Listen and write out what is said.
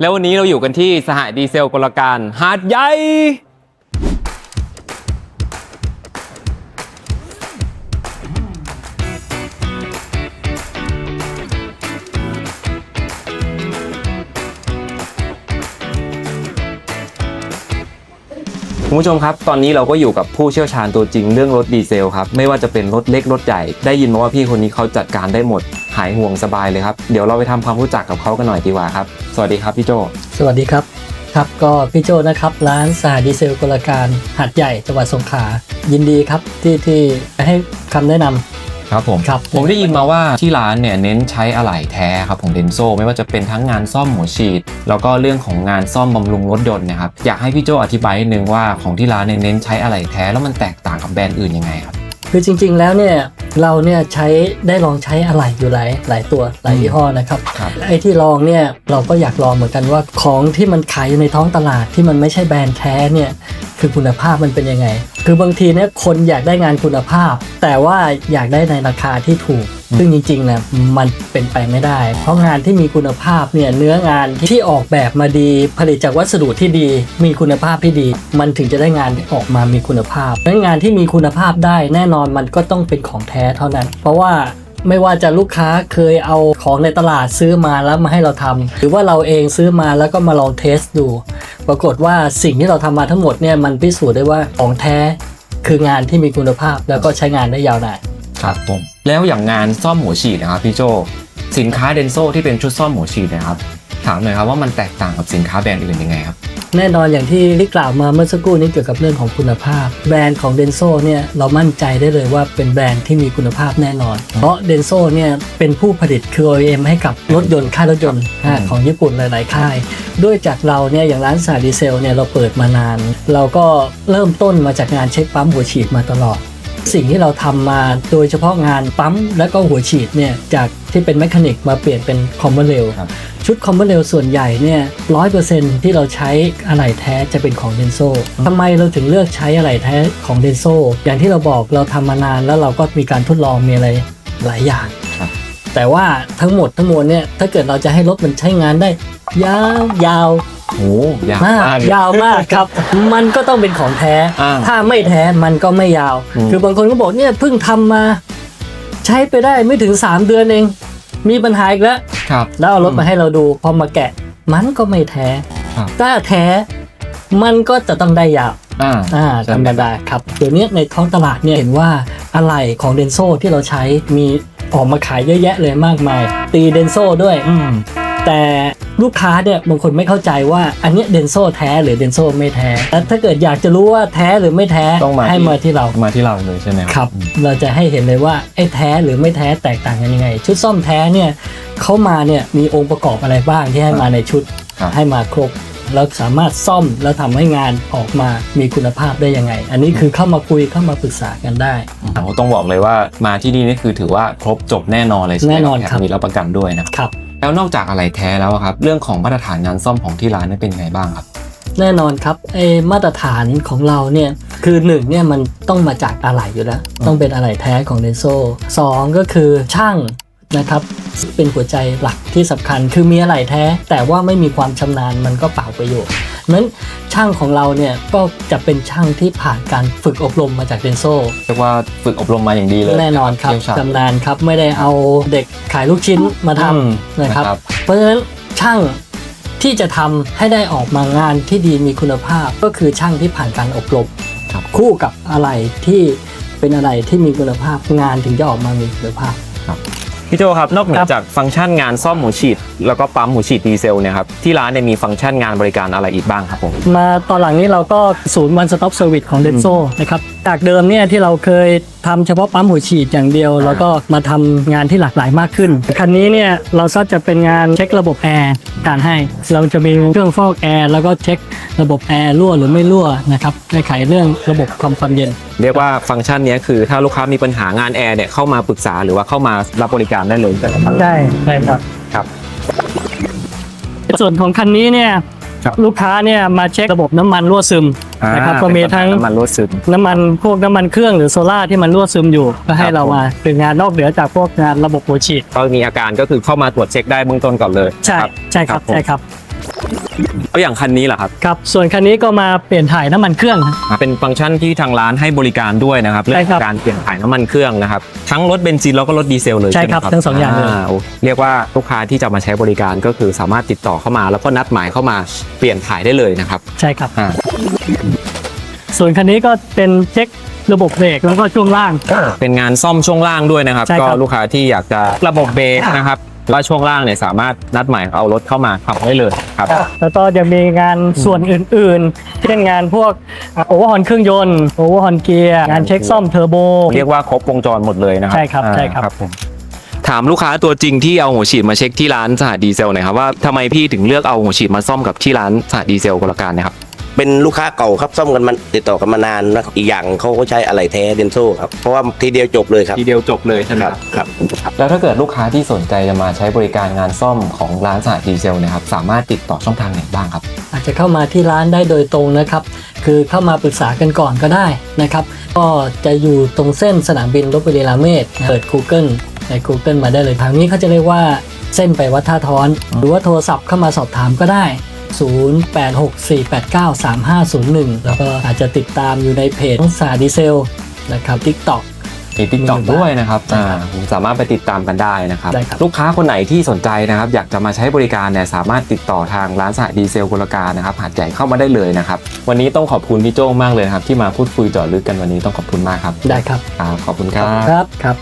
แล้ววันนี้เราอยู่กันที่สหายดีเซลกลการหาดใหญ่ คุณผู้ชมครับ ตอนนี้เราก็อยู่กับผู้เชี่ยวชาญตัวจริงเรื่องรถดีเซลครับ ไม่ว่าจะเป็นรถเล็กรถใหญ่ ได้ยินมาว่าพี่คนนี้เขาจัดการได้หมด หายห่วงสบายเลยครับ เดี๋ยวเราไปทำความรู้จักกับเขากันหน่อยดีกว่าครับ สวัสดีครับพี่โจ สวัสดีครับ ครับก็พี่โจนะครับร้านสาดีเซลกลการหัดใหญ่จังหวัดสงขลา ยินดีครับที่ที่ให้คำแนะนำ ครับผมครับผมได้ยินมาว่าที่ร้านเนี่ยเน้นใช้อะไหล่แท้ครับของเดนโซไม่ว่าจะเป็นทั้งงานซ่อมหัวฉีด แล้วก็เรื่องของงานซ่อมบำรุงรถยนต์นะครับอยากให้พี่โจอธิบายนิดนึงว่าของที่ร้านเนี่ยเน้นใช้อะไหล่แท้แล้วมันแตกต่างกับแบรนด์อื่นยังไงครับ คือจริง ๆ แล้วเนี่ยเราเนี่ยใช้ได้ลองใช้อะไหล่อยู่หลายหลายตัวหลายยี่ห้อนะครับครับไอ้ที่ลองเนี่ยเราก็อยากลองเหมือนกันว่าของที่มันขายอยู่ในท้องตลาดที่มันไม่ใช่แบรนด์แท้เนี่ยคือคุณภาพมันเป็นยังไง คือบางทีเนี่ยคนอยากได้งานคุณภาพ แต่ว่าอยากได้ในราคาที่ถูก ซึ่งจริงๆนะมันเป็นไปไม่ได้ เพราะงานที่มีคุณภาพเนี่ยเนื้องานที่ออกแบบมาดี ผลิตจากวัสดุที่ดี มีคุณภาพที่ดี มันถึงจะได้งานที่ออกมามีคุณภาพดังนั้นงานที่มีคุณภาพได้แน่นอนมันก็ต้องเป็นของแท้เท่านั้น เพราะว่าไม่ว่าจะลูกค้าเคยเอาของในตลาดซื้อมาแล้วมาให้เราทำหรือว่าเราเองซื้อมาแล้วก็มาลองเทสดู ปรากฏว่าสิ่งที่เราทำมาทั้งหมดเนี่ยมันพิสูจน์ได้ว่าของแท้คืองานที่มีคุณภาพแล้วก็ใช้งานได้ยาวนานครับผม แล้วอย่างงานซ่อมหัวฉีดนะครับพี่โจสินค้าเดนโซที่เป็นชุดซ่อมหัวฉีดนะครับถามหน่อยครับว่ามันแตกต่างกับสินค้าแบรนด์อื่นยังไงครับแน่นอนอย่างที่ลิกล่าวมาเมื่อสักครู่นี้เกี่ยวกับเรื่องของคุณภาพ แบรนด์ของ d e n s o เนี่ยเรามั่นใจได้เลยว่าเป็นแบรนด์ที่มีคุณภาพแน่นอน เพราะ d e n s o เนี่ยเป็นผู้ผลิตคือ OEM ให้กับรถยนต์ค่ายรถยนต์ของญี่ปุ่นหลาย ๆ ค่าย ด้วยจากเราเนี่ยอย่างร้านสาดีเซลเนี่ยเราเปิดมานาน เราก็เริ่มต้นมาจากงานเช็คปั๊มหัวฉีดมาตลอด สิ่งที่เราทำมาโดยเฉพาะงานปั๊มและก็หัวฉีดเนี่ยจากที่เป็นแมคานิกมาเปลี่ยนเป็นคอมมอนเรลครับชุดคอมมอนเรลส่วนใหญ่เนี่ยร้อยเปอร์เซ็นที่เราใช้อะไหล่แท้จะเป็นของเดนโซทำไมเราถึงเลือกใช้อะไหล่แท้ของเดนโซอย่างที่เราบอกเราทำมานานแล้วเราก็มีการทดลองมีอะไรหลายอย่างครับ แต่ว่าทั้งหมดทั้งมวลเนี่ยถ้าเกิดเราจะให้รถมันใช้งานได้ ยาวยาวโอ้ยาวมากมากเลยยาวมากครับ มันก็ต้องเป็นของแท้อ่าถ้าไม่แท้มันก็ไม่ยาวอืมคือบางคนก็บอกเนี่ยเพิ่งทำมา ใช้ไปได้ไม่ถึง 3 เดือนเอง มีปัญหาอีกแล้วครับแล้วเอารถมาให้เราดูพอมาแกะ มันก็ไม่แท้ครับถ้าแท้มันก็จะต้องได้ยาวอ่าอ่าใช่ธรไหรมดาครับเดี๋ยวนี้ในท้องตลาดเนี่ยเห็นว่าอะไหล่ของเดนโซที่เราใช้มี ออกมาขายเยอะแยะเลยมากมาย ตีเดนโซด้วยอืมแต่ลูกค้าเนี่ยบางคนไม่เข้าใจว่าอันเนี้เดนโซแท้หรือเดนโซไม่แท้แล้วถ้าเกิดอยากจะรู้ว่าแท้หรือไม่แท้ต้องมาให้มาที่เรามาที่เราเลยใช่ไหมครับอืมเราจะให้เห็นเลยว่าไอ้แท้หรือไม่แท้แตกต่างกันยังไง ชุดซ่อมแท้เนี่ยเขามาเนี่ยมีองค์ประกอบอะไรบ้างที่ให้มาในชุดครับให้มาครบ แล้วสามารถซ่อมแล้วทำให้งานออกมามีคุณภาพได้ยังไง อันนี้คือเข้ามาคุยเข้ามาปรึกษากันได้โอ้ต้องบอกเลยว่ามาที่นี่นี่คือถือว่าครบจบแน่นอนเลยใช่ไหมแน่นอนครับมีรับประกันด้วยนะครับครับแล้วนอกจากอะไรแท้แล้วอะครับ เรื่องของมาตรฐานงานซ่อมของที่ร้านนี่เป็นยังไงบ้างครับแน่นอนครับไอ้มาตรฐานของเราเนี่ยคือหนึ่งเนี่ยมันต้องมาจากอะไหล่อยู่แล้ว ต้องเป็นอะไหล่แท้ของเดนโซสองก็คือช่าง นะครับเป็นหัวใจหลักที่สำคัญคือมีอะไหล่แท้ แต่ว่าไม่มีความชำนาญมันก็เปล่าประโยชน์นั้นช่างของเราเนี่ยก็จะเป็นช่างที่ผ่านการฝึกอบรมมาจากเดนโซเรียกว่าฝึกอบรมมาอย่างดีเลย แน่นอนครับเชี่ยวชาญชำนาญครับไม่ได้เอาเด็กขายลูกชิ้นมาทอืมำนะครับนะครับ เพราะฉะนั้นช่างที่จะทำให้ได้ออกมางานที่ดีมีคุณภาพก็คือช่างที่ผ่านการอบรมครับคู่กับอะไรที่เป็นอะไรที่มีคุณภาพงานถึงจะออกมามีคุณภาพ พี่โจครับ นอกเหนืครัอบจากฟังก์ชันงานซ่อมหัวฉีด แล้วก็ปั๊มหัวฉีดดีเซลเนี่ยครับที่ร้านเนี่ยมีฟังก์ชันงานบริการอะไรอีกบ้างครับผม มาตอนหลังนี้เราก็ศูนย์ one stop service ของเดนโซนะครับจากเดิมเนี่ยที่เราเคยทำเฉพาะปั๊มหัวฉีดอย่างเดียว แล้วก็มาทำงานที่หลากหลายมากขึ้น คันนี้เนี่ยเราก็จะเป็นงานเช็คระบบแอร์การให้ เราจะมีเครื่องฟอกแอร์แล้วก็เช็คระบบแอร์รั่วหรือไม่รั่วนะครับแก้ไขเรื่องระบบความความเย็น เรียกว่าฟังก์ชันเนี้ยคือถ้าลูกค้ามีปัญหางานแอร์เนี่ยเข้ามาปรึกษาหรือว่าเข้ามารับบริการได้เลย ใช่ไหมครับใช่ใช่ครับ ครับ ส่วนของคันนี้เนี่ย ครับลูกค้าเนี่ยมาเช็คระบบน้ำมันรั่วซึมนะครับก็มีทั้งน้ำมันรั่วซึม น้ำมันพวกน้ำมันเครื่องหรือโซล่าที่มันรั่วซึมอยู่ ก็ให้ครับ เรามาเป็นงานนอกเหนือจากพวกงานระบบหัวฉีดก็มีอาการก็คือเข้ามาตรวจเช็คได้เบื้องต้นก่อนเลยใช่ครับ ใช่ครับผม ใช่ครับ แล้วอย่างคันนี้เหรอครับครับ ส่วนคันนี้ก็มาเปลี่ยนถ่ายน้ำมันเครื่องฮะเป็นฟังก์ชันที่ทางร้านให้บริการด้วยนะครับใช่เรื่องครับการเปลี่ยนถ่ายน้ำมันเครื่องนะครับทั้งรถเบนซินแล้วก็รถดีเซลเลยใช่ใช่ไหมคครัรับบทั้งสองอย่างเลยโเรียกว่าลูกค้าที่จะมาใช้บริการก็คือสามารถติดต่อเข้ามา แล้วก็นัดหมายเข้ามาเปลี่ยนถ่ายได้เลยนะครับ ใช่ครับอ่าส่วนคันนี้ก็เป็นเช็คระบบเบรกแล้วก็ช่วงล่าง เป็นงานซ่อมช่วงล่างด้วยนะครับใช่ก็ครับลูกค้าที่อยากจะระบบเบรกนะครับ ว่าช่วงล่างเนี่ยสามารถนัดหมายเอารถเข้ามาขับได้เลยครับ แล้วก็ยังมีงานส่วนอื่นๆ เช่นงานพวกโอเวอร์ฮอนเครื่องยนต์โอเวอร์ฮอนเกียร์งานเช็คซ่อมเทอร์โบ เรียกว่าครบวงจรหมดเลยนะครัใช่ครับอ่าใช่ครับ ผม ถามลูกค้าตัวจริงที่เอาหัวฉีดมาเช็คที่ร้านสหดีเซลหน่อยครับว่าทำไมพี่ถึงเลือกเอาหัวฉีดมาซ่อมกับที่ร้านสหดีเซลกลการเนะครับ เป็นลูกค้าเก่าครับซ่อมกันมันติดต่อกันมานานนะอีกอย่างเขาก็ใช้อะไหล่แท้เดนโซ่ครับเพราะว่าทีเดียวจบเลยครับ ทีเดียวจบเลยใช่ไหมครับแล้วถ้าเกิดลูกค้าที่สนใจจะมาใช้บริการงานซ่อมของร้านสหดีเซลเนะครับสามารถติดต่อช่องทางไหนบ้างครับ อาจจะเข้ามาที่ร้านได้โดยตรงนะครับ คือเข้ามาปรึกษากันก่อนก็ได้นะครับ ก็จะอยู่ตรงเส้นสนามบินลบบุรีราเมศเปิด Google ใน Google มาได้เลยทางนี้เขาจะเรียกว่าเส้นไปวัดท่าท้อน หรือว่าโทรศัพท์เข้ามาสอบถามก็ได้ 0864893501 แล้วก็อาจจะติดตามอยู่ในเพจของสาดีเซลนะครับ TikTok มีติ๊กต็อกมีบ้างด้วยนะครับใช่อ่าครับผมสามารถไปติดตามกันได้นะครับ ได้ครับ ลูกค้าคนไหนที่สนใจนะครับ อยากจะมาใช้บริการเนี่ยสามารถติดต่อทางร้านสหดีเซลกลการนะครับหาดใหญ่เข้ามาได้เลยนะครับ วันนี้ต้องขอบคุณพี่โจ้งมากเลยนะครับ ที่มาพูดคุยเจาะลึกกันวันนี้ต้องขอบคุณมากครับได้ครับครับขอบคุณครับ ครับครับ